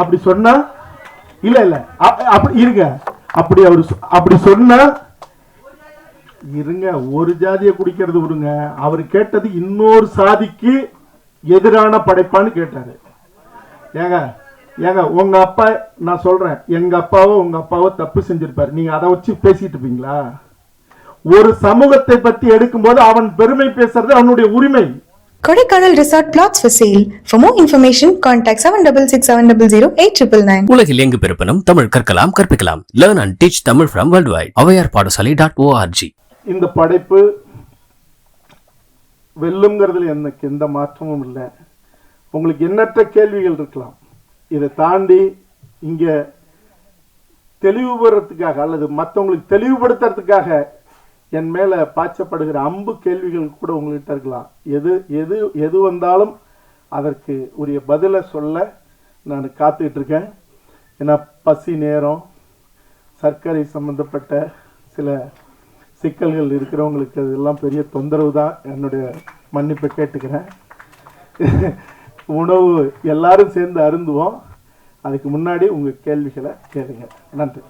அப்படி சொன்னா இல்ல இல்ல அப்படி இருங்க. அப்படி அவர் அப்படி சொன்னா இருங்க ஒரு ஜாதியை குடிக்கிறது விடுங்க. அவர் கேட்டது இன்னொரு சாதிக்கு எதிரான படைப்பான்னு கேட்டாரு. ஏங்க ஏங்க உங்க அப்பா நான் சொல்றேன் எங்க அப்பாவோ உங்க அப்பாவோ தப்பு செஞ்சிருப்பாரு. நீங்க அதை வச்சு பேசிட்டு இருப்பீங்களா? ஒரு சமூகத்தை பத்தி எடுக்கும்போது அவன் பெருமை பேசுறது அவனுடைய உரிமை. Kodaikanal Resort plots for sale. For more information, contact 7667008999. உலகில் எங்கு பிறப்பினும் தமிழ் கற்கலாம் கற்பிக்கலாம். Learn and teach Tamil from world wide Avaiyar Padasalai dot org இந்த படைப்பு வெல்லுங்கிறதுல எனக்கு எந்த மாற்றமும் இல்லை. உங்களுக்கு எண்ணற்ற கேள்விகள் இருக்கலாம். இதை தாண்டி இங்க தெளிவுபடுறதுக்காக அல்லது மற்றவங்களுக்கு தெளிவுபடுத்துறதுக்காக என் மேலே பாய்ச்சப்படுகிற அம்பு கேள்விகள் கூட உங்கள்கிட்ட இருக்கலாம். எது எது எது வந்தாலும் அதற்கு உரிய பதிலை சொல்ல நான் காத்துக்கிட்டு இருக்கேன். ஏன்னா பசி நேரம் சர்க்கரை சம்மந்தப்பட்ட சில சிக்கல்கள் இருக்கிறவங்களுக்கு அதெல்லாம் பெரிய தொந்தரவு தான். என்னுடைய மன்னிப்பை கேட்டுக்கிறேன். உணவு எல்லாரும் சேர்ந்து அருந்துவோம். அதுக்கு முன்னாடி உங்கள் கேள்விகளை கேளுங்க. நன்றி.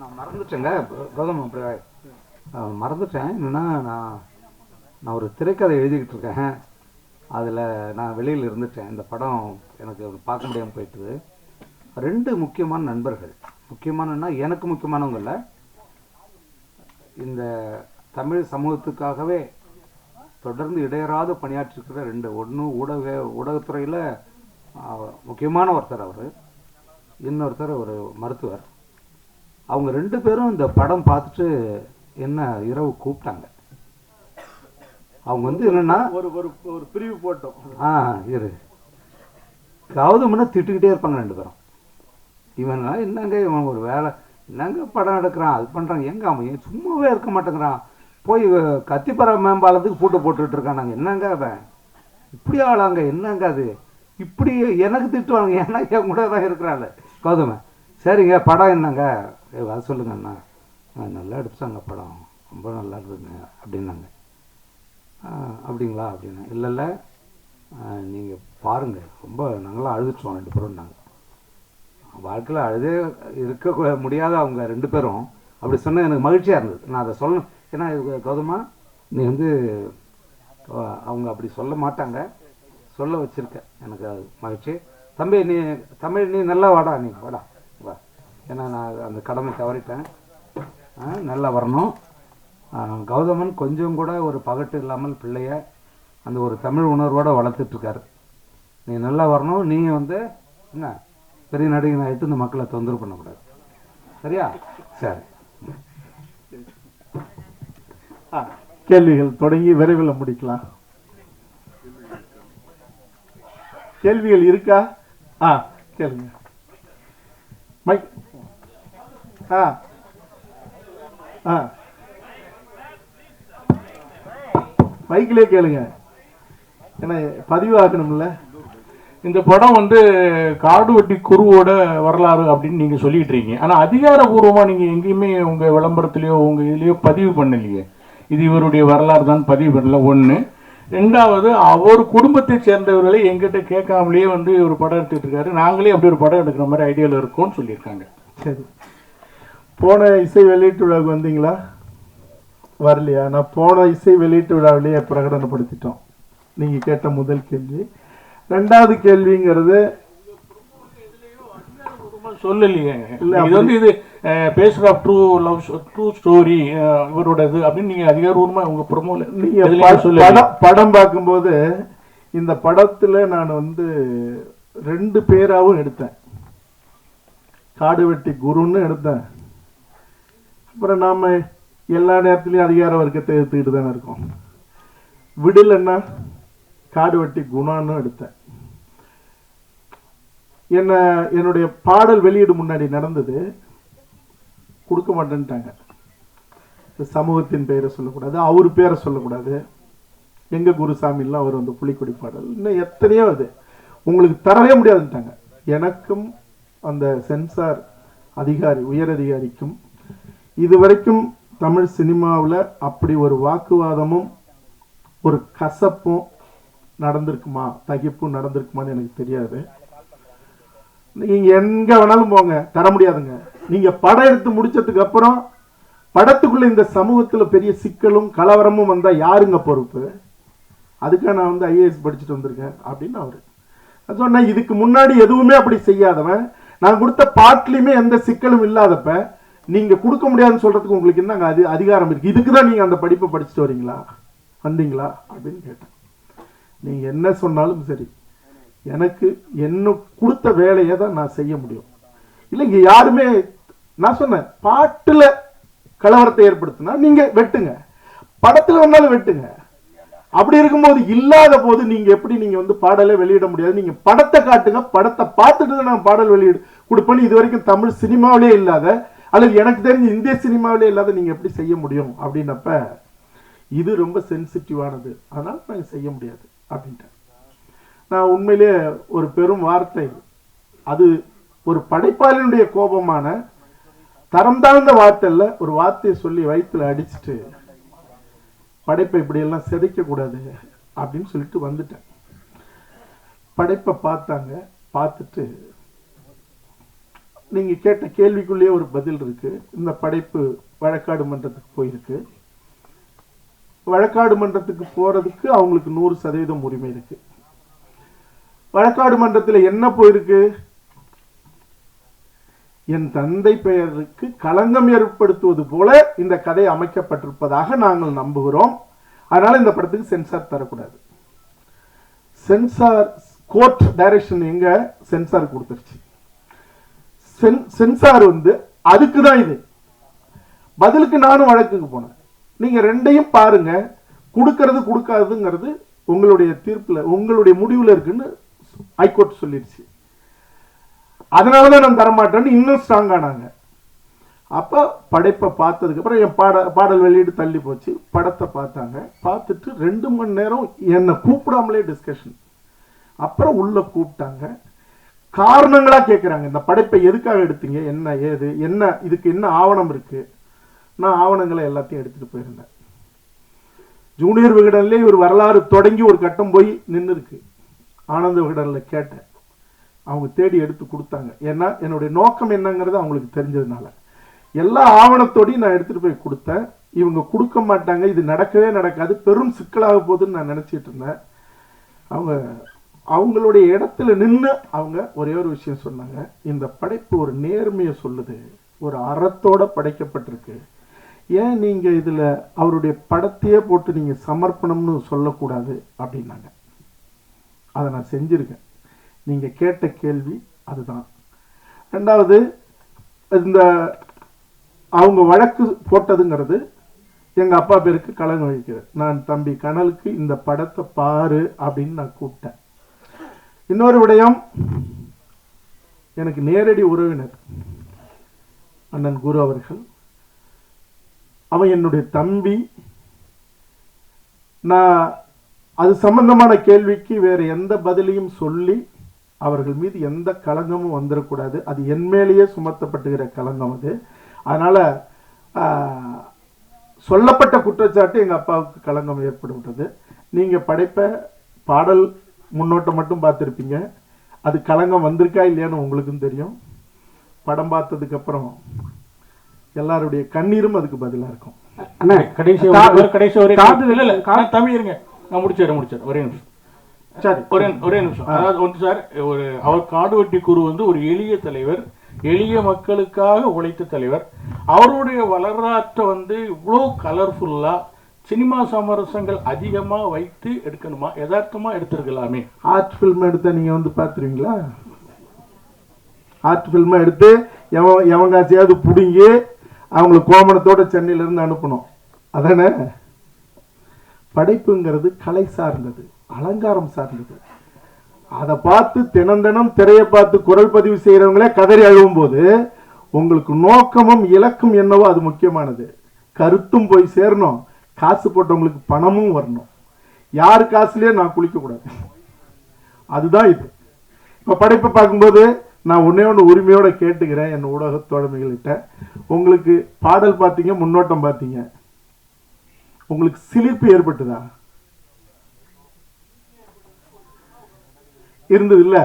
நான் மறந்துட்டேங்க. கௌதம் அப்படி மறந்துட்டேன். என்னென்னா நான் நான் ஒரு திரைக்கதை எழுதிக்கிட்டு இருக்கேன். அதில் நான் வெளியில் இருந்துட்டேன். இந்த படம் எனக்கு பார்க்க முடியாமல் போயிட்டுது. ரெண்டு முக்கியமான நண்பர்கள். முக்கியமானன்னா எனக்கு முக்கியமானவங்க இல்லை இந்த தமிழ் சமூகத்துக்காகவே தொடர்ந்து இடையறாது பணியாற்றிருக்கிற ரெண்டு. ஒன்று ஊடக ஊடகத்துறையில் முக்கியமான ஒருத்தர் அவர். இன்னொருத்தர் ஒரு மருத்துவர். அவங்க ரெண்டு பேரும் இந்த படம் பார்த்துட்டு என்ன இரவு கூப்பிட்டாங்க. அவங்க வந்து என்னன்னா ஒரு ஒரு ஒரு பிரிவு போட்டோம். ஆ இரு. கௌதம்னா திட்டுக்கிட்டே இருப்பாங்க ரெண்டு பேரும். இவன் என்னங்க இவன் ஒரு வேலை என்னங்க படம் எடுக்கிறான் அது பண்ணுறான் எங்க அவன்? சும்மாவே இருக்க மாட்டேங்கிறான். போய் கத்திப்பற மேம்பாலத்துக்கு பூட்டு போட்டுட்டு இருக்கானாங்க என்னங்க அவன்? இப்படி ஆளாங்க என்னங்க அது? இப்படி எனக்கு திட்டுவாங்க ஏன்னா என் கூட தான் இருக்கிறாள். கௌதம சரிங்க படம் என்னங்க? வர சொல்லுங்க அண்ணா. "ஆ, நல்லா எடுத்தாங்க படம். ரொம்ப நல்லா இருந்ததுங்க அப்படின்னாங்க. அப்படிங்களா அப்படின்னு. இல்லை இல்லை. நீங்கள் பாருங்கள் ரொம்ப நாங்களாம் அழுதுட்டோம் ரெண்டு பேரும் நாங்கள் வாழ்க்கையில் அழுதே இருக்க முடியாத அவங்க ரெண்டு பேரும். அப்படி சொன்னால் எனக்கு மகிழ்ச்சியாக இருந்தது. நான் அதை சொல்லணும் ஏன்னா இது நீ வந்து அவங்க அப்படி சொல்ல மாட்டாங்க. சொல்ல வச்சுருக்க. எனக்கு அது மகிழ்ச்சி. தம்பி நீ தமிழ் நீ நல்லா வாடா நீ வாடா. வா. ஏன்னா நான் அந்த கடமை தவறிட்டேன். நல்லா வரணும். கௌதமன் கொஞ்சம் கூட ஒரு பகட்டு இல்லாமல் பிள்ளைய அந்த ஒரு தமிழ் உணர்வோடு வளர்த்துட்ருக்காரு. நீ நல்லா வரணும். நீ வந்து என்ன பெரிய நடிகன் ஆகிட்டு இந்த மக்களை தொந்தரவு பண்ணக்கூடாது. சரியா? சரி. ஆ, கேள்விகள் தொடங்கி விரைவில் முடிக்கலாம். கேள்விகள் இருக்கா? ஆ கேளுங்க. மைக். ஆ ஆ. மைக்கிலே கேளுங்க. ஏன்னா பதிவாகணும்ல இந்த படம் வந்து காடு வெட்டி குருவோட வரலாறு அப்படின்னு நீங்கள் சொல்லிட்டு இருக்கீங்க ஆனால் அதிகாரபூர்வமாக நீங்கள் எங்கேயுமே உங்கள் விளம்பரத்துலையோ உங்கள் இதுலேயோ பதிவு பண்ணலையே. இது இவருடைய வரலாறு தான் பதிவு பண்ணல. ஒன்று ரெண்டாவது அவர் குடும்பத்தை சேர்ந்தவர்களை எங்கிட்ட கேட்காமலேயே வந்து ஒரு படம் எடுத்துகிட்டு இருக்காரு. நாங்களே அப்படி ஒரு படம் எடுக்கிற மாதிரி ஐடியாவில் இருக்கோம்னு சொல்லியிருக்காங்க. சரி. போன இசை வெளியீட்டு விழாவுக்கு வந்தீங்களா? வரலையா? நான் போன இசை வெளியீட்டு விழாவிலேயே பிரகடனப்படுத்திட்டோம். நீங்க கேட்ட முதல் கேள்வி. ரெண்டாவது கேள்விங்கிறது சொல்லலையே. இது வந்து இது based of true love true story இவரோட இது அப்படின்னு நீங்க அதிகாரபூர்வமா உங்க ப்ரொமோல நீங்க ப- படம் படம் பார்க்கும்போது இந்த படத்துல நான் வந்து ரெண்டு பேராவும் எடுத்தேன். காடு வெட்டி குருன்னு எடுத்தேன். அப்புறம் நாம எல்லா நேரத்துலையும் அதிகார வர்க்கத்தை எடுத்துக்கிட்டு தானே இருக்கோம். விடலன்னா காடு வெட்டி குணான்னு எடுத்தேன். என்ன என்னுடைய பாடல் வெளியீடு முன்னாடி நடந்தது. கொடுக்க மாட்டேன்ட்டாங்க. சமூகத்தின் பெயரை சொல்லக்கூடாது அவர் பேரை சொல்லக்கூடாது. எங்க குருசாமிலாம் அவர் வந்து புலிக்கொடி பாடல். இன்னும் எத்தனையோ அது உங்களுக்கு தரவே முடியாதுன்ட்டாங்க. எனக்கும் அந்த சென்சார் அதிகாரி உயர் அதிகாரிக்கும் இதுவரைக்கும் தமிழ் சினிமாவில் அப்படி ஒரு வாக்குவாதமும் ஒரு கசப்பும் நடந்திருக்குமா? தகிப்பும் நடந்திருக்குமான்னு எனக்கு தெரியாது. நீங்க எங்க வேணாலும் போங்க தர முடியாதுங்க. நீங்க படம் எடுத்து முடிச்சதுக்கு அப்புறம் படத்துக்குள்ள இந்த சமூகத்தில் பெரிய சிக்கலும் கலவரமும் வந்தால் யாருங்க பொறுப்பு? அதுக்காக நான் வந்து ஐஏஎஸ் படிச்சுட்டு வந்திருக்கேன் அப்படின்னு அவர் சொன்னேன் இதுக்கு முன்னாடி எதுவுமே அப்படி செய்யாதவன். நான் கொடுத்த பாட்டிலையுமே எந்த சிக்கலும் இல்லாதப்ப நீங்க கொடுக்க முடியாதுன்னு சொல்றதுக்கு உங்களுக்கு என்னங்க அது அதிகாரம் இருக்கு? இதுக்கு தான் நீங்க அந்த படிப்பை படிச்சுட்டு வரீங்களா? வந்தீங்களா? அப்படின்னு கேட்டேன். நீங்க என்ன சொன்னாலும் சரி. எனக்கு என்ன கொடுத்த வேலையை தான் நான் செய்ய முடியும். இல்லை இங்க யாருமே நான் சொன்னேன் பாட்டுல கலவரத்தை ஏற்படுத்தினா நீங்க வெட்டுங்க. படத்துல வந்தாலும் வெட்டுங்க. அப்படி இருக்கும்போது இல்லாத போது நீங்க எப்படி நீங்க வந்து பாடலே வெளியிட முடியாது? நீங்க படத்தை காட்டுங்க படத்தை பார்த்துட்டு தான் நான் பாடல் வெளியிடு கொடுப்பேன்னு இது வரைக்கும் தமிழ் சினிமாவிலே இல்லாத அல்லது எனக்கு தெரிஞ்ச இந்திய சினிமாவிலே இல்லாத நீங்க எப்படி செய்ய முடியும் அப்படின்னப்ப இது ரொம்ப சென்சிட்டிவானது அதனால் நாங்கள் செய்ய முடியாது அப்படின்ட்டேன். நான் உண்மையிலே ஒரு பெரும் வார்த்தை. அது ஒரு படைப்பாளினுடைய கோபமான தரம் தாழ்ந்த வார்த்தை ஒரு வார்த்தையை சொல்லி வயிற்றுல அடிச்சுட்டு படைப்பை இப்படியெல்லாம் சிதைக்க கூடாது அப்படின்னு சொல்லிட்டு வந்துட்டேன். படைப்பை பார்த்தாங்க பார்த்துட்டு நீங்க கேட்ட கேள்விக்குள்ளேயே ஒரு பதில் இருக்கு. இந்த படைப்பு வழக்காடு மன்றத்துக்கு போயிருக்கு. வழக்காடு மன்றத்துக்கு போறதுக்கு அவங்களுக்கு நூறு சதவீதம் உரிமை இருக்கு. வழக்காடு மன்றத்தில் என்ன போயிருக்கு? என் தந்தை பெயருக்கு களங்கம் ஏற்படுத்துவது போல இந்த கதை அமைக்கப்பட்டிருப்பதாக நாங்கள் நம்புகிறோம். அதனால இந்த படத்துக்கு சென்சார் தரக்கூடாது. சென்சார் கோர்ட் டைரக்ஷன் எங்க? சென்சார் கொடுத்துருச்சு. சென்சார் வந்து அதுக்கு தான் இது. பதிலுக்கு நானும் வழக்குக்கு போனேன். நீங்க ரெண்டையும் பாருங்க. கொடுக்கறது கொடுக்காதுங்கிறது உங்களுடைய தீர்ப்புல உங்களுடைய முடிவுல இருக்குன்னு ஹைகோர்ட் அதனால தான் நான் தரமாட்டேன்னு இன்னும் ஸ்ட்ராங் ஆனாங்க. அப்ப படைப்பை பார்த்ததுக்கு அப்புறம் என் பாட பாடல் வெளியீடு தள்ளி போச்சு. படத்தை பார்த்தாங்க. பார்த்துட்டு ரெண்டு மணி நேரம் என்னை கூப்பிடாமலே டிஸ்கஷன் அப்புறம் உள்ள கூப்பிட்டாங்க. காரணங்களா கேட்குறாங்க இந்த படைப்பை எதுக்காக எடுத்தீங்க? என்ன ஏது என்ன இதுக்கு என்ன ஆவணம் இருக்கு? நான் ஆவணங்களை எல்லாத்தையும் எடுத்துட்டு போயிருந்தேன். ஜூனியர் விகடன்லேயே ஒரு வரலாறு தொடங்கி ஒரு கட்டம் போய் நின்று இருக்கு ஆனந்த விகடனில் கேட்டேன். அவங்க தேடி எடுத்து கொடுத்தாங்க. ஏன்னா என்னுடைய நோக்கம் என்னங்கிறது அவங்களுக்கு தெரிஞ்சதுனால. எல்லா ஆவணத்தோடையும் நான் எடுத்துகிட்டு போய் கொடுத்தேன். இவங்க கொடுக்க மாட்டாங்க. இது நடக்கவே நடக்காது. பெரும் சிக்கலாக போகுதுன்னு நான் நினச்சிட்டு இருந்தேன். அவங்க அவங்களுடைய இடத்துல நின்று அவங்க ஒரே ஒரு விஷயம் சொன்னாங்க. இந்த படைப்பு ஒரு நேர்மையை சொல்லுது. ஒரு அறத்தோட படைக்கப்பட்டிருக்கு. ஏன் நீங்கள் இதில் அவருடைய படத்தையே போட்டு நீங்கள் சமர்ப்பணம்னு சொல்லக்கூடாது அப்படின்னாங்க. அதை நான் செஞ்சுருக்கேன். நீங்கள் கேட்ட கேள்வி அதுதான். ரெண்டாவது இந்த அவங்க வழக்கு போட்டதுங்கிறது எங்கள் அப்பா பேருக்கு கலங்க வைக்கிறது. நான் தம்பி கனலுக்கு இந்த படத்தை பாரு அப்படின்னு நான் கூப்பிட்டேன். இன்னொரு விடயம் எனக்கு நேரடி உறவினர் அண்ணன் குரு அவர்கள். அவன் என்னுடைய தம்பி. நான் அது சம்பந்தமான கேள்விக்கு வேறு எந்த பதிலையும் சொல்லி அவர்கள் மீது எந்த களங்கமும் வந்துடக்கூடாது அது என் மேலேயே சுமத்தப்பட்டுகிற களங்கம் அது. அதனால சொல்லப்பட்ட குற்றச்சாட்டு எங்க அப்பாவுக்கு களங்கம் ஏற்பட்டு விட்டது படைப்ப பாடல் முன்னோட்டம் மட்டும் பார்த்துருப்பீங்க. அது களங்கம் வந்திருக்கா இல்லையான்னு உங்களுக்கும் தெரியும். படம் பார்த்ததுக்கு அப்புறம் எல்லாருடைய கண்ணீரும் அதுக்கு பதிலா இருக்கும். அண்ணா கடைசி ஒரு- கடைசி ஒரே காது- இல்ல இல்ல நான் முடிச்சிடுறேன் முடிச்சிடுறேன் ஒரே நிமிஷம். சரி. ஒரே ஒரே நிமிஷம். அதாவது வந்து சார் ஒரு அவர் காடுவெட்டி குரு வந்து ஒரு எளிய தலைவர் எளிய மக்களுக்காக உழைத்த தலைவர். அவருடைய வரலாற்றை வந்து இவ்வளோ கலர்ஃபுல்லா சினிமா சமரசங்கள் அதிகமாக வைத்து எடுக்கணுமா? யதார்த்தமாக எடுத்துருக்கலாமே. ஆர்ட் ஃபில்ம் எடுத்தால் நீங்கள் வந்து பார்த்துருவீங்களா? ஆர்ட் ஃபில்மை எடுத்து எவன் எவன் காசியாவது பிடுங்கி அவங்கள கோமணத்தோட சென்னையிலேருந்து அனுப்பணும். அதானே? படைப்புங்கிறது கலை சார்ந்தது அலங்காரம் சார்ந்தது. அதை பார்த்து தினம் தினம் திரையை பார்த்து குரல் பதிவு செய்கிறவங்களே கதறி அழுவும் போது உங்களுக்கு நோக்கமும் இலக்கும் என்னவோ அது முக்கியமானது. கருத்தும் போய் சேரணும். காசு போட்டவங்களுக்கு பணமும் வரணும். யார் காசுலயே நான் குளிக்க கூடாது அதுதான் இது. இப்போ படைப்பை பார்க்கும்போது நான் ஒன்னே ஒன்று உரிமையோட கேட்டுக்கிறேன் என் ஊடக தோழமைகள்கிட்ட. உங்களுக்கு பாடல் பார்த்தீங்க முன்னோட்டம் பார்த்தீங்க உங்களுக்கு சிலிர்ப்பு ஏற்பட்டுதா? இருந்தது இல்ல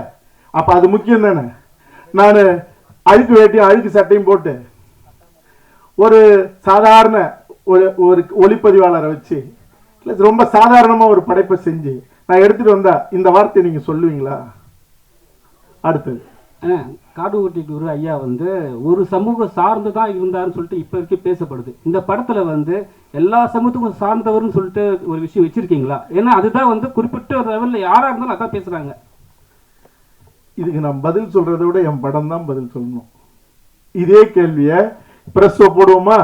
அப்ப அது முக்கியம் தானே? நான் அழுக்கு வேட்டியும் அழுக்கு சட்டையும் போட்டு ஒரு சாதாரண ஒரு ஒரு ஒளிப்பதிவாளரை வச்சு இல்லை ரொம்ப சாதாரணமாக ஒரு படைப்பை செஞ்சு நான் எடுத்துட்டு வந்தா இந்த வார்த்தையை நீங்க சொல்லுவீங்களா? அடுத்தது. ஆ, காடுவெட்டி குரு ஐயா வந்து ஒரு சமூகம் சார்ந்து தான் இருந்தாருன்னு சொல்லிட்டு இப்போ வரைக்கும் பேசப்படுது. இந்த படத்துல வந்து எல்லா சமூகத்துக்கும் சார்ந்தவர்னு சொல்லிட்டு ஒரு விஷயம் வச்சிருக்கீங்களா? ஏன்னா அதுதான் வந்து குறிப்பிட்ட லெவலில் யாரா இருந்தாலும் அதான் பேசுறாங்க. இதுக்கு நான் பதில் சொல்றதை விட என் படம் தான் பதில் சொல்லணும். இதே கேள்வியை பிரஸ்ல போடுவோமா?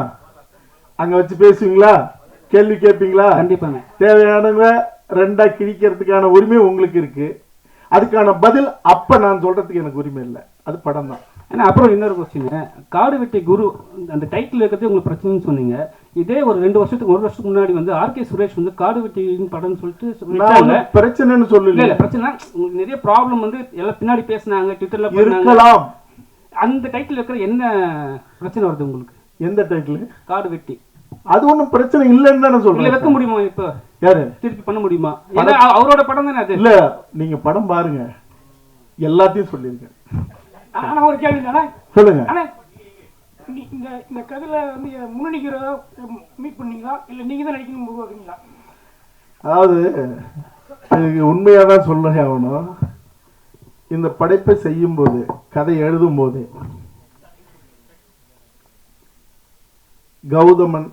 அங்க வச்சு பேசுவீங்களா? கேள்வி கேட்பீங்களா? கண்டிப்பாங்க. தேவையானவங்க ரெண்டா கிழிக்கிறதுக்கான உரிமை உங்களுக்கு இருக்கு. அதுக்கான பதில் அப்ப நான் சொல்றதுக்கு எனக்கு உரிமை இல்லை. அது படம் தான். ஏன்னா அப்புறம் இன்னொரு கொஸ்டின் காடு வெட்டி குரு அந்த டைட்டில் இருக்கிறது உங்களுக்கு பிரச்சனைன்னு சொன்னீங்க. இதே ஒரு ரெண்டு வருஷத்துக்கு ஒரு வருஷத்துக்கு முன்னாடி வந்து ஆர்கே சுரேஷ் வந்து காடு வெட்டியின் படம்னு சொல்லிட்டு பிரச்சனைன்னு சொல்லல இல்ல பிரச்சனை உங்களுக்கு நிறைய ப்ராப்ளம் வந்து எல்லாம் பின்னாடி பேசுனாங்க ட்விட்டர்ல இருக்கலாம். அந்த டைட்டில் இருக்கிற என்ன பிரச்சனை வருது உங்களுக்கு? எந்த டைட்டில் காடு வெட்டி. அது ஒண்ணும் பிரச்சனை இல்லைன்னு தானே இல்ல சொல்றேன் வைக்க முடியுமா இப்போ? யாரு? திருப்பி பண்ண முடியுமா? அவரோட படம் தானே அது? இல்ல நீங்க படம் பாருங்க. எல்லாத்தையும் சொல்லியிருக்கேன். ஆனா ஒரு கேள்வி தானே? சொல்லுங்க. இந்த இந்த கதையில வந்து முன்னணி மீட் பண்ணீங்களா? இல்ல நீங்க தான் நடிக்கணும் உருவாக்குறீங்களா அதாவது உண்மையாக தான் சொல்ல ஆகணும் இந்த படைப்பை செய்யும் போது கதை எழுதும் போது கௌதமன்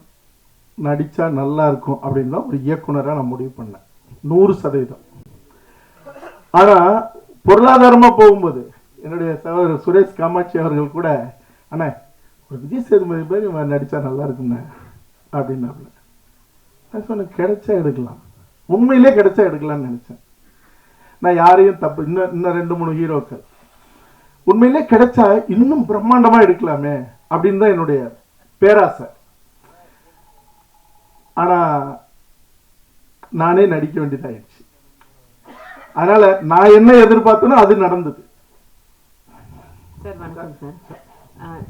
நடிச்சா நல்லா இருக்கும் அப்படின்னு தான் ஒரு இயக்குனரா நான் முடிவு பண்ணேன். நூறு சதவீதம். ஆனா பொருளாதாரமா போகும்போது என்னுடைய சகோதரர் சுரேஷ் காமாட்சி அவர்கள் கூட அண்ணே ஒரு விஜய் சேதுபதி பேர் இவன் நடிச்சா நல்லா இருக்குண்ணே அப்படின்னாப்புல நான் சொன்னேன் கிடைச்சா எடுக்கலாம். உண்மையிலே கிடைச்சா எடுக்கலாம்னு நினைச்சேன். நான் யாரையும் தப்பு இன்னும் இன்னும் ரெண்டு மூணு ஹீரோக்கள். உண்மையிலே கிடைச்சா இன்னும் பிரம்மாண்டமா எடுக்கலாமே அப்படின்னு தான் என்னுடைய பேராசை. ஆனா நானே நடிக்க வேண்டியதாயிடுச்சு. அதனால நான் என்ன எதிர்பார்த்தனோ அது நடந்தது. சார் வணக்கம் சார்.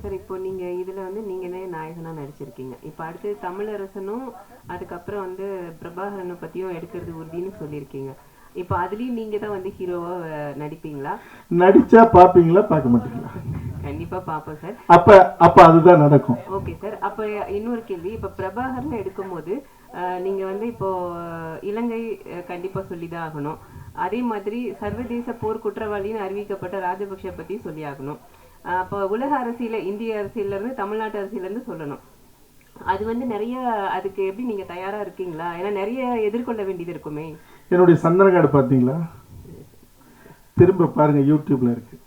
சார் இப்போ நீங்க இதுல வந்து நீங்களே நாயகனா நடிச்சிருக்கீங்க? இப்போ அடுத்து தமிழரசனும் அதுக்கப்புறம் வந்து பிரபாகரனை பத்தியும் எடுக்கிறது உறுதின்னு சொல்லியிருக்கீங்க. இப்போ அதுலயும் நீங்க தான் வந்து ஹீரோவா நடிப்பீங்களா? நடிச்சா பாப்பீங்களா பார்க்க மாட்டீங்களா? கண்டிப்பா பாப்போம் சார். அப்ப அப்ப அதுதான் நடக்கும். Okay sir. அப்போ இன்னொரு கேள்வி. இப்போ பிரபாகர்னு எடுக்கும்போது நீங்க வந்து இப்போ இலங்கை கண்டிப்பா சொல்லிதான் ஆகணும். அதே மாதிரி சர்வதேச போர் குற்றவாளின்னு அறிவிக்கப்பட்ட ராஜபக்ஷ பத்தி சொல்லி ஆகணும். அப்போ உலக அரசியல இந்திய அரசியல்ல இருந்து தமிழ்நாட்டு அரசியல்ல இருந்து சொல்லணும். அது வந்து நிறைய அதுக்கு எப்படி நீங்க தயாரா இருக்கீங்களா? ஏன்னா நிறைய எதிர்கொள்ள வேண்டியது இருக்குமே. என்னுடைய சந்தன கார்டு பார்த்தீங்களா? திரும்ப பாருங்கள் யூடியூப்பில் இருக்குது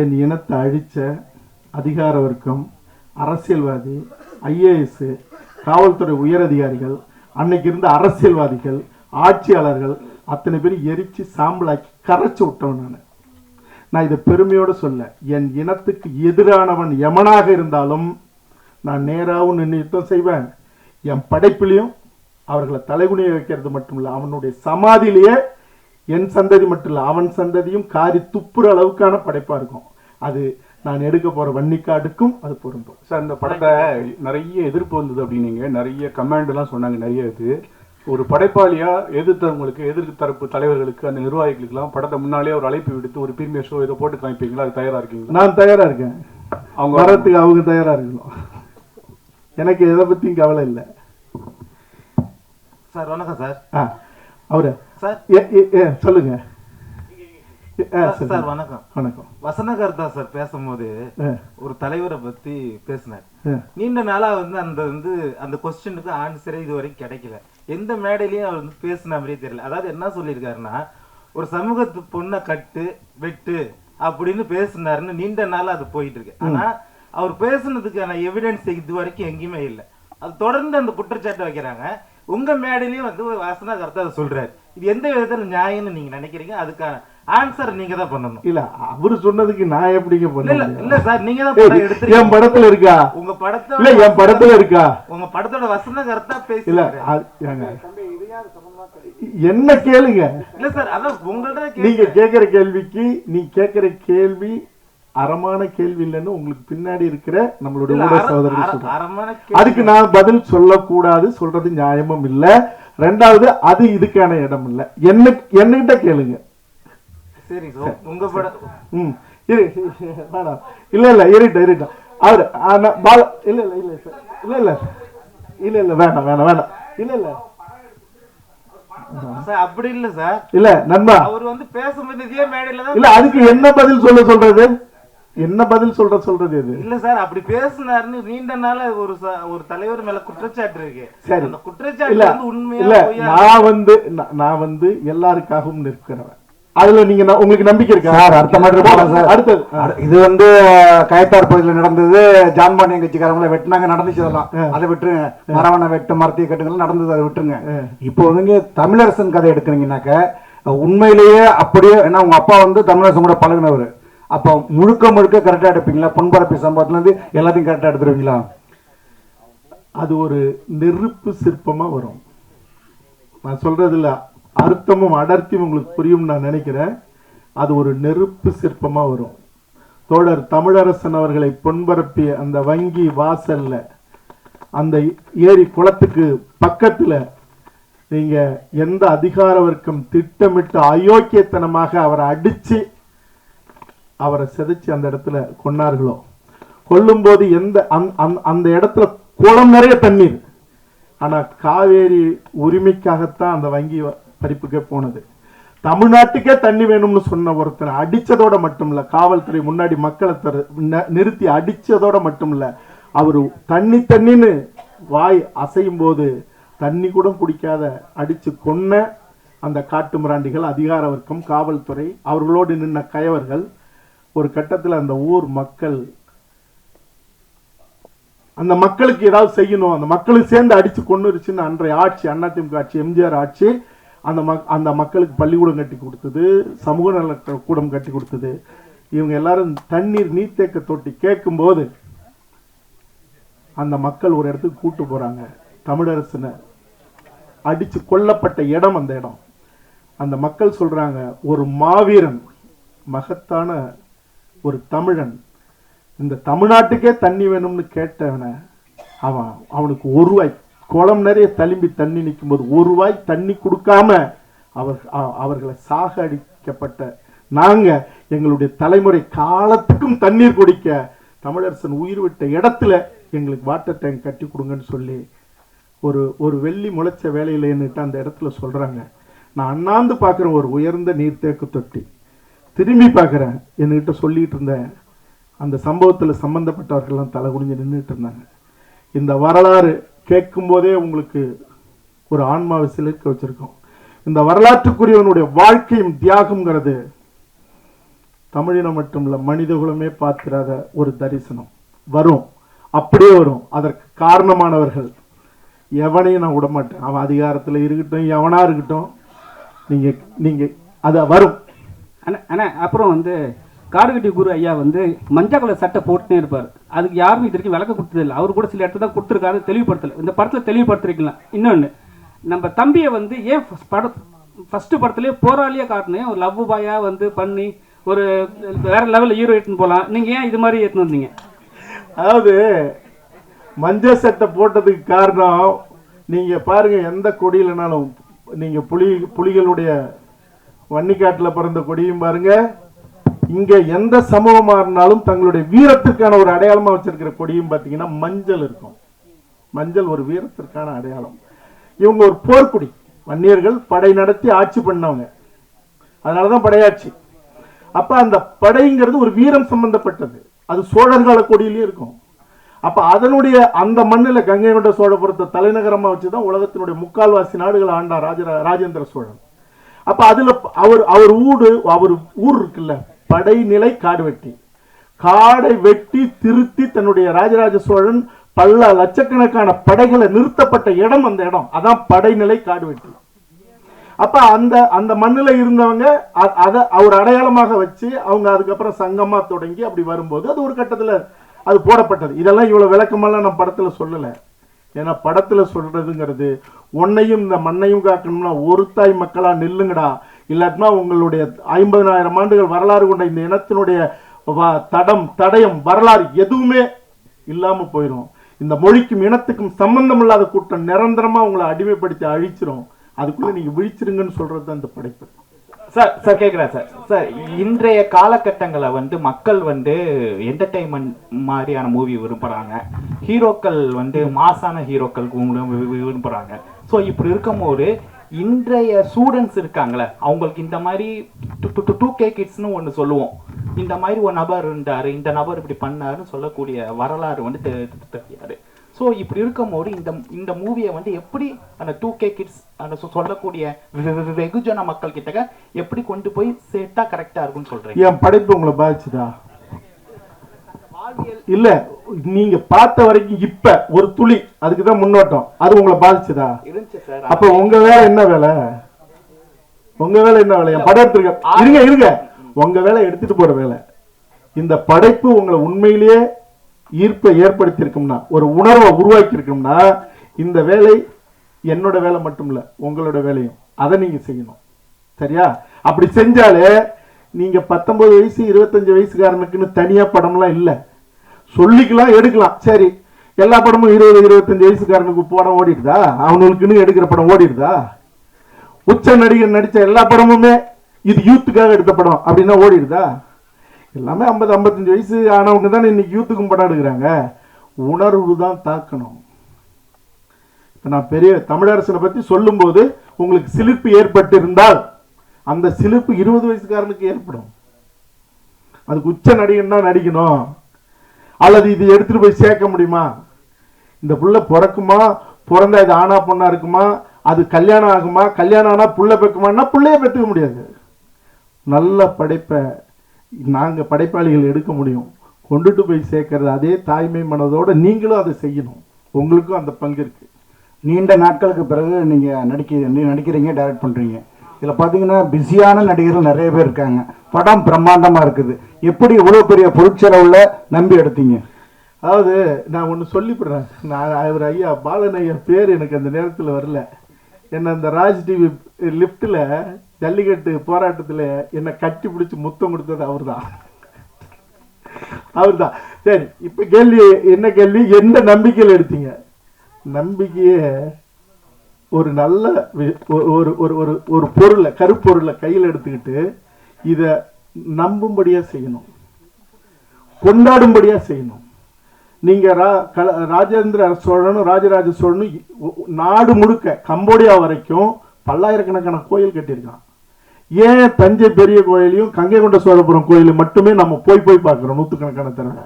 என் இனத்தை அழிச்ச அதிகார வர்க்கம் அரசியல்வாதி ஐஏஎஸ்ஸு காவல்துறை உயரதிகாரிகள் அன்னைக்கு இருந்த அரசியல்வாதிகள் ஆட்சியாளர்கள் அத்தனை பேர் எரித்து சாம்பலாக்கி கரைச்சி விட்டவன் நான். நான் இதை பெருமையோடு சொல்ல என் இனத்துக்கு எதிரானவன் எமனாக இருந்தாலும் நான் நேராகவும் நின்று யுத்தம் செய்வேன். என் படைப்பிலையும் அவர்களை தலைகுனிய வைக்கிறது மட்டும் இல்ல அவனுடைய சமாதியிலேயே என் சந்ததி மட்டும் இல்ல அவன் சந்ததியும் காரி துப்புற அளவுக்கான படைப்பா இருக்கும். அது நான் எடுக்க போற வன்னிக்காடுக்கும் அது பொருந்தும். சார் இந்த படத்தை நிறைய எதிர்ப்பு வந்தது அப்படின்னீங்க. நிறைய கமெண்ட் எல்லாம் சொன்னாங்க நிறைய இது ஒரு படைப்பாளியா எதிர்த்தவங்களுக்கு எதிர் தரப்பு தலைவர்களுக்கு அந்த நிர்வாகிகளுக்கெல்லாம் படத்தை முன்னாலே ஒரு அழைப்பு விடுத்து ஒரு பிரீமியர் ஷோ இதை போட்டு காமிப்பீங்களா? அது தயாரா இருக்கீங்களா? நான் தயாரா இருக்கேன். அவங்க வரத்துக்கு அவங்க தயாரா இருக்கணும். எனக்கு எதை பத்தியும் கவலை இல்லை. சார் வணக்கம் சார் ஆ அவரு. சார் சொல்லுங்க. சார், வணக்கம். வணக்கம். வசனகர்தா சார் பேசும்போது ஒரு தலைவரை பத்தி பேசினார். நீண்ட நாளா வந்து அந்த வந்து அந்த கொஸ்டினுக்கு ஆன்சரே இது வரைக்கும் கிடைக்கல. எந்த மேடையிலயும் அவர் வந்து பேசின மாதிரியே தெரியல. அதாவது என்ன சொல்லியிருக்காருன்னா ஒரு சமூகத்து பொண்ணை கட்டு வெட்டு அப்படின்னு பேசினாருன்னு நீண்ட நாளா அது போயிட்டு இருக்கு ஆனா அவர் பேசுனதுக்கான எவிடன்ஸ் இது வரைக்கும் எங்கேயுமே இல்லை. அது தொடர்ந்து அந்த குற்றச்சாட்டு வைக்கிறாங்க. உங்க மேடையிலயும் வந்து ஒரு வாசனா கருத்து அதை சொல்றாரு. இது எந்த விதத்துல நியாயம்னு நீங்க நினைக்கிறீங்க? அதுக்கான ஆன்சர் நீங்க தான் பண்ணணும். இல்ல அவரு சொன்னதுக்கு நான் எப்படிங்க இல்ல பண்ண இல்ல? இல்ல சார் நீங்க தான் எடுத்துருக்கீங்க. என் படத்துல இருக்கா? உங்க படத்தோட இல்ல என் படத்துல இருக்கா? உங்க படத்தோட வசன கருத்தா இல்ல பேசி ஏங்க. என்ன கேளுங்க. இல்ல சார் அதான் உங்கள்ட்ட நீங்க கேக்குற கேள்விக்கு நீ கேக்குற கேள்வி அறமான கேள்வி இல்லைன்னு உங்களுக்கு பின்னாடி இருக்கிற நம்மளுடைய ஊடக சகோதரர் சொல்றாங்க. அறமான அதுக்கு நான் பதில் சொல்லக்கூடாது சொல்றது நியாயமும் இல்ல. ரெண்டாவது அது இதுக்கான இடம் இல்ல. என்ன என்கிட்ட கேளுங்க. சரி உங்க படம் ம். இரு. வேணாம். இல்ல இல்ல இருட்டா இருட்டா. அவர் பால இல்ல இல்ல இல்ல சார் இல்ல இல்ல. இல்ல இல்ல வேணாம் வேணாம் வேணாம். இல்ல இல்ல. அப்படி இல்ல சார். இல்ல நண்பா. அவர் வந்து பேசும்போது இதே மேடையில இல்ல அதுக்கு என்ன பதில் சொல்ல சொல்றது? என்ன பதில் சொல்ற சொல்றது இது இல்ல சார் அப்படி பேசினாருன்னு நீண்ட நாளா ஒரு ச- ஒரு தலைவர் மேல குற்றச்சாட்டு இருக்கு. சரி. அந்த குற்றச்சாட்டு இல்ல இல்ல? நான் வந்து நான் வந்து எல்லாருக்காகவும் நிற்கிறவன். அதுல நீங்க உங்களுக்கு நம்பிக்கை இருக்கா? சார் அடுத்த மேட்ரு போலாம் சார். அடுத்தது. இது வந்து கயத்தார் பகுதியில் நடந்தது ஜான்பாண்டியன் கட்சிக்காரங்களை வெட்டினாங்க நடந்துச்சு அதெல்லாம். அதை விட்டுருங்க. மரவணை வெட்டு மரத்திய கட்டுங்கள் நடந்தது அதை விட்டுருங்க. இப்போ வந்து தமிழரசன் கதை எடுக்கிறீங்கன்னாக்க உண்மையிலேயே அப்படியே ஏன்னா உங்க அப்பா வந்து தமிழரசன் கூட பழகினவர். அப்போ முழுக்க முழுக்க கரெக்டாக எடுப்பீங்களா? பொன்பரப்பி சம்பவத்துலேருந்து எல்லாத்தையும் கரெக்டாக எடுத்துருவீங்களா? அது ஒரு நெருப்பு சிற்பமாக வரும். நான் சொல்கிறதில்ல அர்த்தமும் அடர்த்தியும் உங்களுக்கு புரியும் நான் நினைக்கிறேன். அது ஒரு நெருப்பு சிற்பமாக வரும். தோழர் தமிழரசன் அவர்களை பொன்பரப்பிய அந்த வங்கி வாசல்ல அந்த ஏரி குளத்துக்கு பக்கத்தில் நீங்கள் எந்த அதிகார வர்க்கம் திட்டமிட்டு அயோக்கியத்தனமாக அவரை அடித்து அவரை செதைச்சு அந்த இடத்துல கொன்னார்களோ? கொல்லும்போது எந்த அந்த- அந்த இடத்துல குளம் நிறைய தண்ணீர். ஆனா காவேரி உரிமைக்காகத்தான் அந்த வங்கி வ- பறிப்புக்கே போனது. தமிழ்நாட்டுக்கே தண்ணி வேணும்னு சொன்ன ஒருத்தனை அடிச்சதோட மட்டும் இல்லை காவல்துறை முன்னாடி மக்களை தரு நிறுத்தி அடிச்சதோட மட்டும் இல்லை அவர் தண்ணி தண்ணின்னு வாய் அசையும் போது தண்ணி கூட குடிக்காத அடிச்சு கொன்ன அந்த காட்டு மிராண்டிகள் அதிகார வர்க்கம் காவல்துறை அவர்களோடு நின்ன கயவர்கள் ஒரு கட்டத்தில் அந்த ஊர் மக்கள் அந்த மக்களுக்கு ஏதாவது செய்யணும் அந்த மக்களுக்கு சேர்ந்து அடிச்சு கொண்டுருச்சுன்னு அன்றைய ஆட்சி அதிமுக ஆட்சி எம்ஜிஆர் ஆட்சி அந்த மக் அந்த மக்களுக்கு பள்ளிக்கூடம் கட்டி கொடுத்தது சமூக நல கூடம் கட்டி கொடுத்தது. இவங்க எல்லாரும் தண்ணீர் நீர்த்தேக்க தொட்டி கேட்கும்போது அந்த மக்கள் ஒரு இடத்துக்கு கூட்டு போறாங்க. தமிழரசனை அடிச்சு கொல்லப்பட்ட இடம் அந்த இடம். அந்த மக்கள் சொல்றாங்க ஒரு மாவீரன் மகத்தான ஒரு தமிழன். இந்த தமிழ்நாட்டுக்கே தண்ணி வேணும்னு கேட்டவனை அவன் அவனுக்கு ஒரு ரூபாய் குளம் நிறைய தழும்பி தண்ணி நிற்கும்போது ஒரு ரூபாய் தண்ணி கொடுக்காம அவர் அவர்களை சாக அடிக்கப்பட்ட நாங்க எங்களுடைய தலைமுறை காலத்துக்கும் தண்ணீர் குடிக்க தமிழரசன் உயிர் விட்ட இடத்துல எங்களுக்கு வாட்டர் டேங்க் கட்டி கொடுங்கன்னு சொல்லி ஒரு ஒரு வெள்ளி முளைச்ச வேலையிலன்னுட்டு அந்த இடத்துல சொல்றாங்க. நான் அண்ணாந்து பார்க்குற ஒரு உயர்ந்த நீர்த்தேக்கு தொட்டி. திரும்பி பார்க்குறேன். என்கிட்ட சொல்லிகிட்டு இருந்த அந்த சம்பவத்தில் சம்மந்தப்பட்டவர்கள்லாம் தலை குனிஞ்சு நின்றுட்டு இருந்தாங்க. இந்த வரலாறு கேட்கும் போதே உங்களுக்கு ஒரு ஆன்மாவை சிலிர்க்க வச்சிருக்கோம். இந்த வரலாற்றுக்குரியவனுடைய வாழ்க்கையும் தியாகம்ங்கிறது தமிழினம் மட்டும் இல்லை மனிதகுலமே பார்த்திராத ஒரு தரிசனம். வரும். அப்படியே வரும். அதற்கு காரணமானவர்கள் எவனையும் நான் விட மாட்டேன் அவன் அதிகாரத்தில் இருக்கட்டும் எவனாக இருக்கட்டும் நீங்கள் நீங்கள் அதை வரும். அண்ணா அண்ணா அப்புறம் வந்து காடுகட்டி குரு ஐயா வந்து மஞ்சள் கலர் சட்டை போட்டுனே இருப்பார். அதுக்கு யாரும் இது வரைக்கும் விளக்க கொடுத்ததில்லை. அவர் கூட சில இடத்துல தான் கொடுத்துருக்காரு தெளிவுபடுத்தல. இந்த படத்தில் தெளிவுபடுத்திருக்கலாம். இன்னொன்று நம்ம தம்பியை வந்து ஏன் பட படம் ஃபஸ்ட்டு படத்துலேயே போராளியாக காட்டினேன் ஒரு லவ் பாயாக வந்து பண்ணி ஒரு வேற லெவலில் ஹீரோ எடுத்துன்னு போகலாம் நீங்கள் ஏன் இது மாதிரி எடுத்துன்னு வந்தீங்க? அதாவது மஞ்சள் சட்டை போட்டதுக்கு காரணம் நீங்கள் பாருங்கள் எந்த கொடியிலனாலும் நீங்கள் புலி புலிகளுடைய வன்னிக்காட்டுல பிறந்த கொடியும் பாருங்க. இங்க எந்த சமூகமா இருந்தாலும் தங்களுடைய வீரத்திற்கான ஒரு அடையாளமா வச்சிருக்கிற கொடியும் பாத்தீங்கன்னா மஞ்சள் இருக்கும். மஞ்சள் ஒரு வீரத்திற்கான அடையாளம். இவங்க ஒரு போர்க்குடி. வன்னியர்கள் படை நடத்தி ஆட்சி பண்ணவங்க. அதனாலதான் படையாட்சி. அப்ப அந்த படைங்கிறது ஒரு வீரம் சம்பந்தப்பட்டது. அது சோழர்கால கொடியிலயும் இருக்கும். அப்ப அதனுடைய அந்த மண்ணுல கங்கை கொண்ட சோழபுரத்தை தலைநகரமா வச்சுதான் உலகத்தினுடைய முக்கால்வாசி நாடுகள் ஆண்டார் ராஜ ராஜேந்திர சோழன். அப்ப அதுல அவர் அவர் ஊடு அவர் ஊர் இருக்குல்ல படைநிலை காடு வெட்டி. காடை வெட்டி திருத்தி தன்னுடைய ராஜராஜ சோழன் பல லட்சக்கணக்கான படைகளை நிறுத்தப்பட்ட இடம் அந்த இடம். அதான் படைநிலை காடு வெட்டி. அப்ப அந்த அந்த மண்ணுல இருந்தவங்க அதை அவர் அடையாளமாக வச்சு அவங்க அதுக்கப்புறம் சங்கமா தொடங்கி அப்படி வரும்போது அது ஒரு கட்டத்துல அது போடப்பட்டது. இதெல்லாம் இவ்வளவு விளக்கமெல்லாம் நான் படத்துல சொல்லலை. ஏன்னா படத்துல சொல்றதுங்கிறது உன்னையும் இந்த மண்ணையும் காக்கணும்னா ஒரு தாய் மக்களா நில்லுங்கடா. இல்லாட்டினா உங்களுடைய ஐம்பதனாயிரம் ஆண்டுகள் வரலாறு கொண்ட இந்த இனத்தினுடைய வ- தடம் தடயம் வரலாறு எதுவுமே இல்லாம போயிடும் இந்த மொழிக்கும் இனத்துக்கும் சம்பந்தம் இல்லாத கூட்டம் நிரந்தரமாக உங்களை அடிமைப்படுத்தி அழிச்சிரும். அதுக்குள்ளே நீங்கள் விழிச்சிருங்கன்னு சொல்றது தான் இந்த படைப்பு. சார் சார் கேட்குறேன் சார். சார் இன்றைய காலகட்டங்களை வந்து மக்கள் வந்து என்டர்டைன்மெண்ட் மாதிரியான மூவி விரும்புகிறாங்க ஹீரோக்கள் வந்து மாசான ஹீரோக்கள் விரும்புகிறாங்க ஸோ இப்படி இருக்கும்போது இன்றைய ஸ்டூடெண்ட்ஸ் இருக்காங்களே அவங்களுக்கு இந்த மாதிரி டூ கே கிட்ஸ்னு ஒன்று சொல்லுவோம். இந்த மாதிரி ஒரு நபர் இருந்தார் இந்த நபர் இப்படி பண்ணாருன்னு சொல்லக்கூடிய வரலாறு வந்து தெரியாது ஸோ இப்படி இருக்கும்போது இந்த இந்த மூவியை வந்து எப்படி அந்த டூ கே கிட்ஸ் அந்த சொல்லக்கூடிய வெகுஜன மக்கள் கிட்ட எப்படி கொண்டு போய் சேர்த்தா கரெக்டா இருக்கும்னு சொல்றீங்க? என் படைப்பு உங்களை பாதிச்சுதா? இல்ல நீங்க பார்த்த வரைக்கும் இப்ப ஒரு துளி அதுக்கு தான் முன்னோட்டம். அது உங்களை பாதிச்சுதா? அப்ப உங்க வேலை என்ன வேலை? உங்க வேலை என்ன வேலை? என் படம் எடுத்திருக்க இருங்க இருங்க. உங்க வேலை எடுத்துட்டு போற வேலை. இந்த படைப்பு உங்களை உண்மையிலேயே ஈர்ப்பை ஏற்படுத்தியிருக்கும்னா ஒரு உணர்வை உருவாக்கியிருக்கும்னா இந்த வேலை என்னோட வேலை மட்டும் இல்லை உங்களோட வேலையும். அதை நீங்கள் செய்யணும். சரியா? அப்படி செஞ்சாலே நீங்கள் பத்தொம்பது வயசு இருபத்தஞ்சி வயசுக்காரனுக்குன்னு தனியாக படம்லாம் இல்லை. சொல்லிக்கலாம் எடுக்கலாம். சரி எல்லா படமும் இருபது இருபத்தஞ்சி வயசுக்காரனுக்கு படம் ஓடிடுதா? அவனுக்குன்னு எடுக்கிற படம் ஓடிடுதா? உச்ச நடிகர் நடித்த எல்லா படமுமே இது யூத்துக்காக எடுத்த படம் அப்படின்னா ஓடிடுதா? எல்லாமே ஐம்பது ஐம்பத்தஞ்சு வயசு ஆனவங்க தானே இன்னைக்கு யூத்துக்கும் படம் எடுக்கிறாங்க உணர்வு தான் தாக்கணும். இப்போ நான் பெரிய தமிழரசனை பத்தி சொல்லும்போது உங்களுக்கு சிலிர்ப்பு ஏற்பட்டு இருந்தால் அந்த சிலிர்ப்பு இருபது வயசுக்காரனுக்கு ஏற்படும். அதுக்கு உச்ச நடிகன் தான் நடிக்கணும். அல்லது இது எடுத்துட்டு போய் சேர்க்க முடியுமா? இந்த புள்ள பிறக்குமா? பிறந்தா இது ஆனா பொண்ணா இருக்குமா? அது கல்யாணம் ஆகுமா? கல்யாணம் ஆனா புள்ள பெக்குமான்னா புள்ளைய பெற்றுக்க முடியாது. நல்ல படைப்பை நாங்கள் படைப்பாளிகள் எடுக்க முடியும். கொண்டுட்டு போய் சேர்க்கறது அதே தாய்மை மனதோட நீங்களும் அதை செய்யணும். உங்களுக்கும் அந்த பங்கு இருக்குது நீண்ட நாட்களுக்கு பிறகு நீங்கள் நடிக்க நீ நடிக்கிறீங்க டைரக்ட் பண்ணுறீங்க இதில் பார்த்தீங்கன்னா பிஸியான நடிகர்கள் நிறைய பேர் இருக்காங்க. படம் பிரம்மாண்டமாக இருக்குது. எப்படி இவ்வளோ பெரிய பொருட்செலவில் நம்பி எடுத்தீங்க? அதாவது நான் ஒன்று சொல்லிவிடுறேன் நான் அவர் ஐயா பாலன் ஐயா பேர் எனக்கு அந்த நேரத்தில் வரல. என்னை அந்த ராஜ் டிவி லிஃப்டில் ஜல்லிக்கட்டு போராட்டத்தில் என்னை கட்டி பிடிச்சி முத்தம் கொடுத்தது அவர்தான். அவர்தான். சரி இப்போ கேள்வி என்ன கேள்வி? எந்த நம்பிக்கையில் எடுத்தீங்க? நம்பிக்கையை ஒரு நல்ல ஒரு ஒரு ஒரு ஒரு பொருளை கருப்பொருளை கையில் எடுத்துக்கிட்டு இதை நம்பும்படியா செய்யணும். கொண்டாடும்படியா செய்யணும். நீங்கள் ரா- கல- ராஜேந்திர சோழனும் ராஜராஜ சோழனும் நாடு முழுக்க கம்போடியா வரைக்கும் பல்லாயிரக்கணக்கான கோயில் கட்டியிருக்கான். ஏன் தஞ்சை பெரிய கோயிலையும் கங்கை கொண்ட சோழபுரம் கோயிலையும் மட்டுமே நம்ம போய் போய் பார்க்குறோம்? நூற்றுக்கணக்கான தடவை.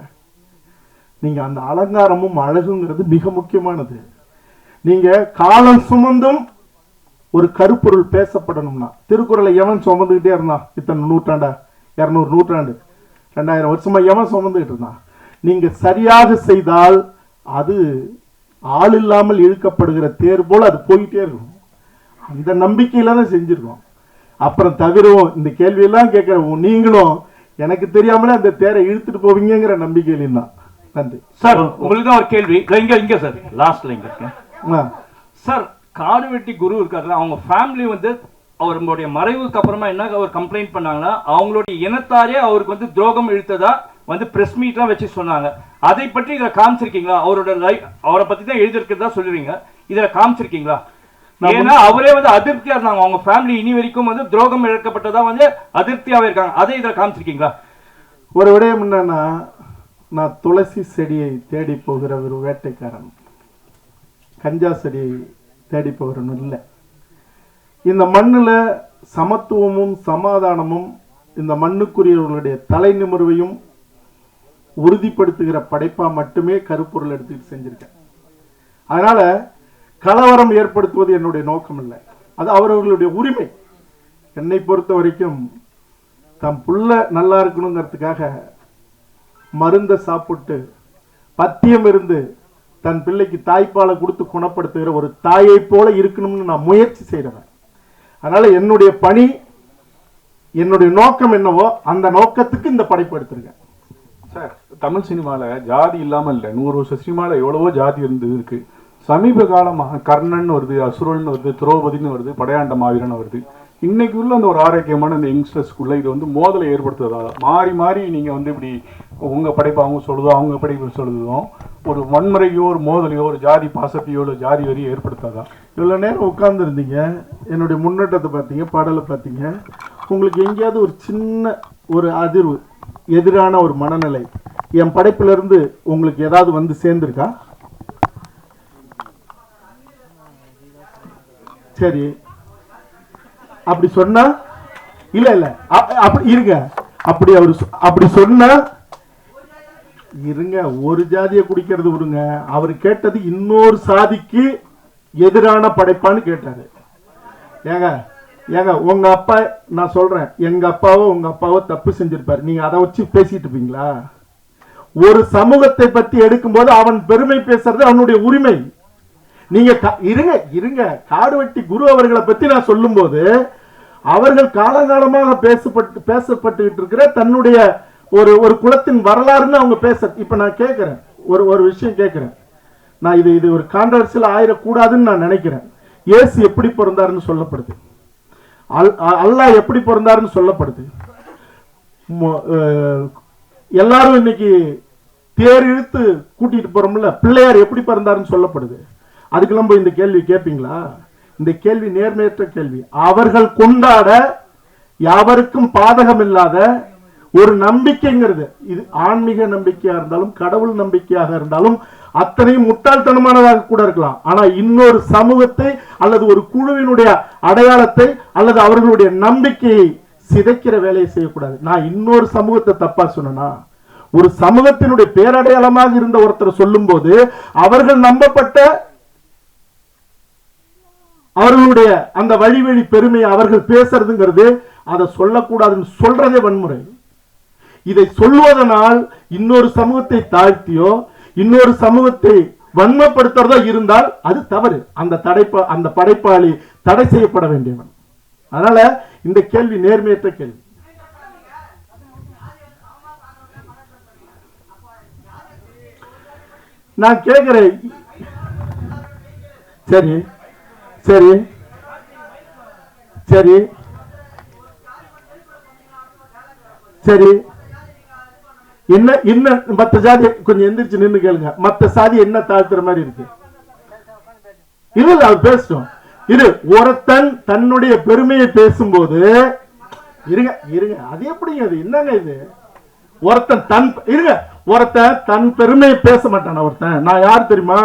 நீங்கள் அந்த அலங்காரமும் அழகுங்கிறது மிக முக்கியமானது. நீங்கள் காலம் சுமந்தும் ஒரு கருப்பொருள் பேசப்படணும்னா திருக்குறளை எவன் சுமந்துக்கிட்டே இருந்தான்? இத்தனை நூற்றாண்டா? இரநூறு நூற்றாண்டு. ரெண்டாயிரம் வருஷமா எவன் சுமந்துக்கிட்டு இருந்தான்? நீங்க சரியாக செய்தால் அது ஆள் இல்லாமல் இழுக்கப்படுகிற தேர் போல அது போயிட்டே இருக்கும். அந்த நம்பிக்கையில தான் செஞ்சிருக்கோம். அப்புறம் தவிரவும் இந்த கேள்வியெல்லாம் கேட்கிற நீங்களும் எனக்கு தெரியாமலே அந்த தேரை இழுத்துட்டு போவீங்கங்கிற நம்பிக்கையிலும் தான். நன்றி. சார் உங்களுக்கு தான் ஒரு கேள்வி. இங்க இங்க சார். லாஸ்ட்ல இங்க இருக்கேன். சார் காடுவெட்டி குரு இருக்காருல்ல அவங்க ஃபேமிலி வந்து அவருடைய மறைவுக்கு அப்புறமா என்ன அவர் கம்ப்ளைண்ட் பண்ணாங்கன்னா அவங்களுடைய இனத்தாரே அவருக்கு வந்து துரோகம் இழுத்ததா வந்து பிரஸ் மீட்லாம் வச்சு சொன்னாங்க. அதை பற்றி இதுல காமிச்சிருக்கீங்களா? அவரோட லைஃப் அவரை பத்தி தான் எழுதியிருக்கிறதா சொல்லுவீங்க இதுல காமிச்சிருக்கீங்களா? ஏன்னா அவரே வந்து அதிருப்தியா இருந்தாங்க. அவங்க ஃபேமிலி இனி வரைக்கும் வந்து துரோகம் இழக்கப்பட்டதா வந்து அதிருப்தியாவே இருக்காங்க. அதை இதுல காமிச்சிருக்கீங்களா? ஒரு விடயம் என்னன்னா நான் துளசி செடியை தேடி போகிற ஒரு வேட்டைக்காரன். கஞ்சா செடியை தேடி போகிறவன் இல்லை. இந்த மண்ணில் சமத்துவமும் சமாதானமும் இந்த மண்ணுக்குரியவர்களுடைய தலை நிமிர்வையும் உறுதிப்படுத்துகிற படைப்பா மட்டுமே கருப்பொருள் எடுத்துக்கிட்டு செஞ்சிருக்கேன். அதனால கலவரம் ஏற்படுத்துவது என்னுடைய நோக்கம் இல்லை. அது அவரவர்களுடைய உரிமை. என்னை பொறுத்த வரைக்கும் தம் புள்ள நல்லா இருக்கணுங்கிறதுக்காக மருந்தை சாப்பிட்டு பத்தியம் இருந்து தன் பிள்ளைக்கு தாய்ப்பாலை கொடுத்து குணப்படுத்துகிற ஒரு தாயை போல இருக்கணும்னு நான் முயற்சி செய்கிறேன். அதனால என்னுடைய பணி என்னுடைய நோக்கம் என்னவோ அந்த நோக்கத்துக்கு இந்த படைப்பு எடுத்திருக்கேன். சார் தமிழ் சினிமாவில் ஜாதி இல்லாமல் இல்லை. நூறு வருஷம் சினிமாவில் எவ்வளவோ ஜாதி இருந்தது இருக்கு. சமீப காலமாக கர்ணன் வருது அசுரன் வருது திரௌபதினு வருது படையாண்ட மாவீரன் வருது. இன்னைக்கு உள்ள அந்த ஒரு ஆரோக்கியமான அந்த யங்ஸ்டர்ஸ்க்குள்ள இது வந்து மோதலை ஏற்படுத்துவதாக மாறி மாறி நீங்கள் வந்து இப்படி உங்கள் படைப்பு அவங்க சொல்லுதோ அவங்க படைப்பு சொல்லுதும் ஒரு வன்முறையோ ஒரு மோதலையோ ஒரு ஜாதி பாசத்தையோ இல்லை ஜாதி வரையும் ஏற்படுத்தாதா? இவ்வளோ நேரம் உட்காந்துருந்தீங்க என்னுடைய முன்னேற்றத்தை பார்த்தீங்க பாடலை பார்த்தீங்க. உங்களுக்கு எங்கேயாவது ஒரு சின்ன ஒரு அதிர்வு எதிரான ஒரு மனநிலை. என் படைப்பிலிருந்து உங்களுக்கு ஏதாவது வந்து சேர்ந்துருக்கா? சரி. அப்படி சொன்னா இல்ல இல்ல. அப்படி இருங்க. அப்படி அவர் அப்படி சொன்னா இருங்க ஒரு ஜாதியை குடிக்கிறது விடுங்க. அவர் கேட்டது இன்னொரு சாதிக்கு எதிரான படைப்பான்னு கேட்டாரு. ஏங்க ஏங்க உங்க அப்பா நான் சொல்றேன். எங்க அப்பாவோ உங்க அப்பாவோ தப்பு செஞ்சிருப்பாரு. நீங்க அதை வச்சு பேசிட்டு இருப்பீங்களா? ஒரு சமூகத்தை பத்தி எடுக்கும்போது அவன் பெருமை பேசுறது அவனுடைய உரிமை. நீங்க கா- இருங்க இருங்க. காடுவெட்டி குரு அவர்களை பத்தி நான் சொல்லும்போது அவர்கள் காலங்காலமாக பேசப்பட்டு பேசப்பட்டுக்கிட்டு இருக்கிற தன்னுடைய ஒரு ஒரு குலத்தின் வரலாறுன்னு அவங்க பேச இப்ப நான் கேட்கிறேன் ஒரு ஒரு விஷயம் கேட்கிறேன் நான் இது இது ஒரு கான்ட்ரவர்சியல் ஆயிடக்கூடாதுன்னு நான் நினைக்கிறேன். இயேசு எப்படி பிறந்தாருன்னு சொல்லப்படுது. அல்- அல்லாஹ் எப்படி பிறந்தாருன்னு சொல்லப்படுது. எல்லாரும் இன்னைக்கு தேர் இழுத்து கூட்டிட்டு போறோம்ல பிள்ளையார் எப்படி பிறந்தாருன்னு சொல்லப்படுது. அதுக்கெல்லாம் போய் இந்த கேள்வி கேட்பீங்களா இந்த கேள்வி நேர்மையற்ற கேள்வி. அவர்கள் கொண்டாட யாவருக்கும் பாதகம் இல்லாத ஒரு நம்பிக்கைங்கிறது. இது ஆன்மீக நம்பிக்கையா இருந்தாலும் கடவுள் நம்பிக்கையாக இருந்தாலும் அத்தனையும் முட்டாள்தனமானதாக கூட இருக்கலாம். ஆனா இன்னொரு சமூகத்தை அல்லது ஒரு குழுவினுடைய அடையாளத்தை அல்லது அவர்களுடைய நம்பிக்கையை சிதைக்கிற வேலையை செய்யக்கூடாது. நான் இன்னொரு சமூகத்தை தப்பா சொன்னா ஒரு சமூகத்தினுடைய பேரடையாளமாக இருந்த ஒருத்தர் சொல்லும் போது அவர்கள் நம்பப்பட்ட அவர்களுடைய அந்த வழிவெளி பெருமையை அவர்கள் பேசுறதுங்கிறது அதை சொல்லக்கூடாதுன்னு சொல்றதே வன்முறை. இதை சொல்வதனால் இன்னொரு சமூகத்தை தாழ்த்தியோ இன்னொரு சமூகத்தை வன்மப்படுத்துறதா இருந்தால் அது தவறு. அந்த தடைப்ப அந்த படைப்பாளி தடை செய்யப்பட வேண்டியவன். அதனால இந்த கேள்வி நேர்மையற்ற கேள்வி. நான் கேட்கிறேன். சரி சரி சரி சரி. என்ன என்ன மத்த ஜாதி கொஞ்சம் எந்திரிச்சு நின்னு கேளுங்க. மத்த சாதி என்ன தாழ்த்துற மாதிரி இருக்கு? இல்ல இல்ல அவர் பேசட்டும். இது ஒருத்தன் தன்னுடைய பெருமையை பேசும்போது இருங்க இருங்க. அது எப்படிங்க அது என்னங்க இது? ஒருத்தன் தன் இருங்க. ஒருத்தன் தன் பெருமையை பேச மாட்டான் ஒருத்தன். நான் யார் தெரியுமா?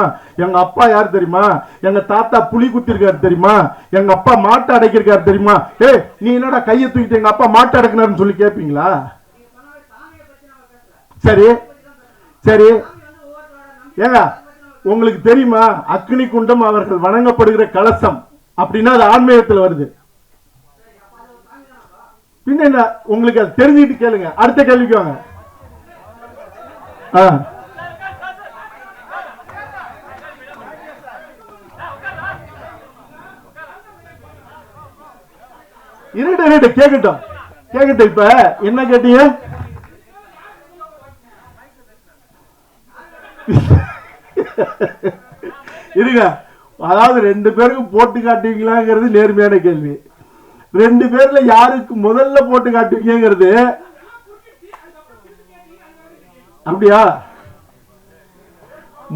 எங்க அப்பா யார் தெரியுமா? எங்க தாத்தா புலி குத்திருக்காரு தெரியுமா? எங்க அப்பா மாட்டை அடைக்கிருக்காரு தெரியுமா? ஏய் நீ என்னடா கையை தூக்கிட்டு எங்க அப்பா மாட்டை அடக்கினாருன்னு சொல்லி கேட்பீங்களா சரி. சரி. ஏங்க உங்களுக்கு தெரியுமா? அக்னி குண்டம் அவர்கள் வணங்கப்படுகிற கலசம் அப்படின்னா அது ஆன்மீகத்தில் வருது. பின்ன என்ன? உங்களுக்கு அது தெரிஞ்சுக்கிட்டு கேளுங்க. அடுத்த கேள்விக்கு வாங்க. ஆ. இருட்டு இருட்டு கேட்கட்டும் கேட்கட்டும் இப்ப. என்ன கேட்டீங்க? இருங்க. அதாவது ரெண்டு பேருக்கு போட்டு காட்டுவீங்களாங்கிறது நேர்மையான கேள்வி. ரெண்டு பேர்ல யாருக்கு முதல்ல போட்டு காட்டுவீங்கிறது அப்படியா?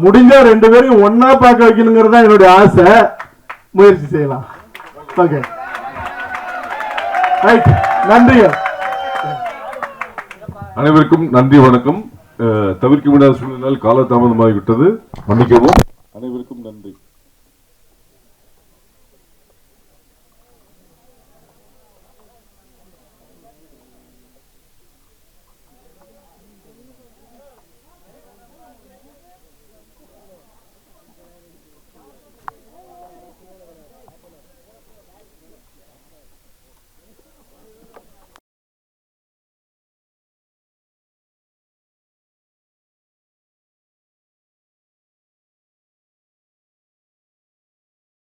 முடிஞ்சா ரெண்டு பேரையும் ஒன்னா பார்க்க வைக்கணுங்கிறது தான் என்னுடைய ஆசை. முயற்சி செய்யலாம். ஓகே ரைட் நன்றி அனைவருக்கும் நன்றி வணக்கம். தவிர்க்க முடியாத சூழ்நிலையால் காலதாமதமாகிவிட்டது. மன்னிக்கவும். அனைவருக்கும் நன்றி.